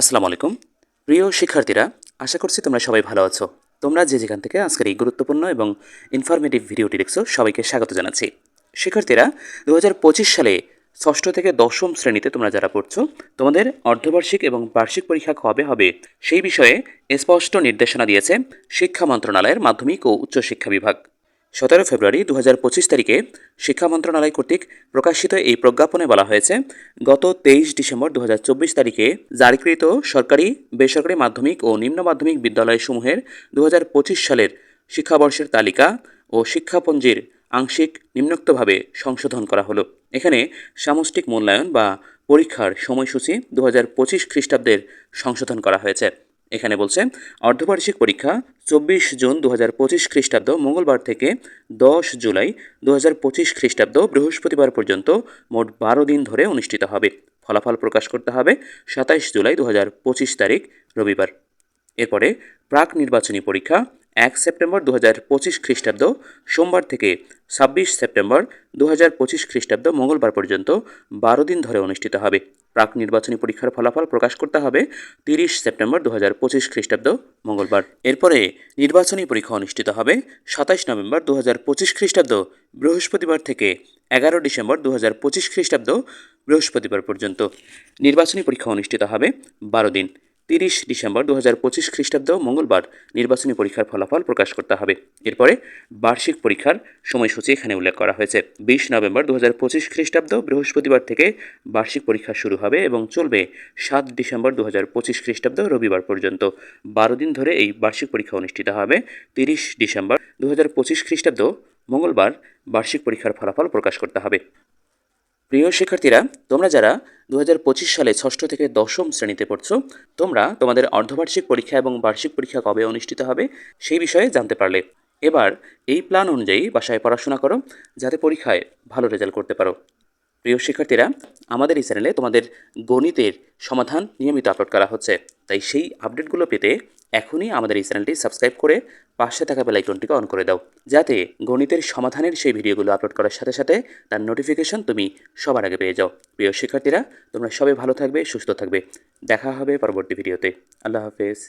আসসালামু আলাইকুম। প্রিয় শিক্ষার্থীরা, আশা করছি তোমরা সবাই ভালো আছো। তোমরা যে যেখান থেকে আজকের এই গুরুত্বপূর্ণ এবং ইনফরমেটিভ ভিডিওটি দেখছ, সবাইকে স্বাগত জানাচ্ছি। শিক্ষার্থীরা দু হাজার পঁচিশ সালে ষষ্ঠ থেকে দশম শ্রেণীতে তোমরা যারা পড়ছো, তোমাদের অর্ধবার্ষিক এবং বার্ষিক পরীক্ষা কবে হবে সেই বিষয়ে স্পষ্ট নির্দেশনা দিয়েছে শিক্ষা মন্ত্রণালয়ের মাধ্যমিক ও উচ্চশিক্ষা বিভাগ। সতেরো ফেব্রুয়ারি দু হাজার পঁচিশ তারিখে শিক্ষা মন্ত্রণালয় কর্তৃক প্রকাশিত এই প্রজ্ঞাপনে বলা হয়েছে, গত তেইশ ডিসেম্বর দু হাজার চব্বিশ তারিখে জারিকৃত সরকারি, বেসরকারি মাধ্যমিক ও নিম্ন মাধ্যমিক বিদ্যালয়সমূহের দু হাজার পঁচিশ সালের শিক্ষাবর্ষের তালিকা ও শিক্ষাপঞ্জির আংশিক নিম্নোক্তভাবে সংশোধন করা হলো। এখানে সামষ্টিক মূল্যায়ন বা পরীক্ষার সময়সূচি দু হাজার পঁচিশ খ্রিস্টাব্দের সংশোধন করা হয়েছে। এখানে বলছে, অর্ধবার্ষিক পরীক্ষা চব্বিশ জুন দু হাজার পঁচিশ খ্রিস্টাব্দ মঙ্গলবার থেকে দশ জুলাই দু হাজার পঁচিশ খ্রিস্টাব্দ বৃহস্পতিবার পর্যন্ত মোট বারো দিন ধরে অনুষ্ঠিত হবে। ফলাফল প্রকাশ করতে হবে সাতাইশ জুলাই দু হাজার পঁচিশ তারিখ রবিবার। এরপরে প্রাক নির্বাচনী পরীক্ষা এক সেপ্টেম্বর দু হাজার পঁচিশ খ্রিস্টাব্দ, সোমবার থেকে ছাব্বিশ সেপ্টেম্বর দু হাজার পঁচিশ খ্রিস্টাব্দ মঙ্গলবার পর্যন্ত বারো দিন ধরে অনুষ্ঠিত হবে। প্রাক নির্বাচনী পরীক্ষার ফলাফল প্রকাশ করতে হবে তিরিশ সেপ্টেম্বর দু হাজার পঁচিশ খ্রিস্টাব্দ মঙ্গলবার। এরপরে নির্বাচনী পরীক্ষা অনুষ্ঠিত হবে সাতাইশ নভেম্বর দু হাজার পঁচিশ খ্রিস্টাব্দ, বৃহস্পতিবার থেকে এগারো ডিসেম্বর দু হাজার পঁচিশ খ্রিস্টাব্দ বৃহস্পতিবার পর্যন্ত। নির্বাচনী পরীক্ষা অনুষ্ঠিত হবে বারো দিন। তিরিশ ডিসেম্বর দু হাজার পঁচিশ খ্রিস্টাব্দ মঙ্গলবার নির্বাচনী পরীক্ষার ফলাফল প্রকাশ করতে হবে। এরপরে বার্ষিক পরীক্ষার সময়সূচি এখানে উল্লেখ করা হয়েছে। বিশ নভেম্বর দু হাজার পঁচিশ খ্রিস্টাব্দ বৃহস্পতিবার থেকে বার্ষিক পরীক্ষা শুরু হবে এবং চলবে সাত ডিসেম্বর দু হাজার পঁচিশ খ্রিস্টাব্দ রবিবার পর্যন্ত। বারো দিন ধরে এই বার্ষিক পরীক্ষা অনুষ্ঠিত হবে। তিরিশ ডিসেম্বর দু হাজার পঁচিশ খ্রিস্টাব্দ মঙ্গলবার বার্ষিক পরীক্ষার ফলাফল প্রকাশ করতে হবে। প্রিয় শিক্ষার্থীরা, তোমরা যারা দু হাজার পঁচিশ সালে ষষ্ঠ থেকে দশম শ্রেণীতে পড়ছো, তোমরা তোমাদের অর্ধবার্ষিক পরীক্ষা এবং বার্ষিক পরীক্ষা কবে অনুষ্ঠিত হবে সেই বিষয়ে জানতে পারলে। এবার এই প্ল্যান অনুযায়ী বাসায় পড়াশোনা করো, যাতে পরীক্ষায় ভালো রেজাল্ট করতে পারো। প্রিয় শিক্ষার্থীরা, আমাদের এই চ্যানেলে তোমাদের গণিতের সমাধান নিয়মিত আপলোড করা হচ্ছে, তাই সেই আপডেটগুলো পেতে এখনই আমাদের এই চ্যানেলটি সাবস্ক্রাইব করে পাশে থাকা বেলাইকনটিকে অন করে দাও, যাতে গণিতের সমাধানের সেই ভিডিওগুলো আপলোড করার সাথে সাথে তার নোটিফিকেশন তুমি সবার আগে পেয়ে যাও। প্রিয় শিক্ষার্থীরা, তোমরা সবাই ভালো থাকবে, সুস্থ থাকবে। দেখা হবে পরবর্তী ভিডিওতে। আল্লাহ হাফেজ।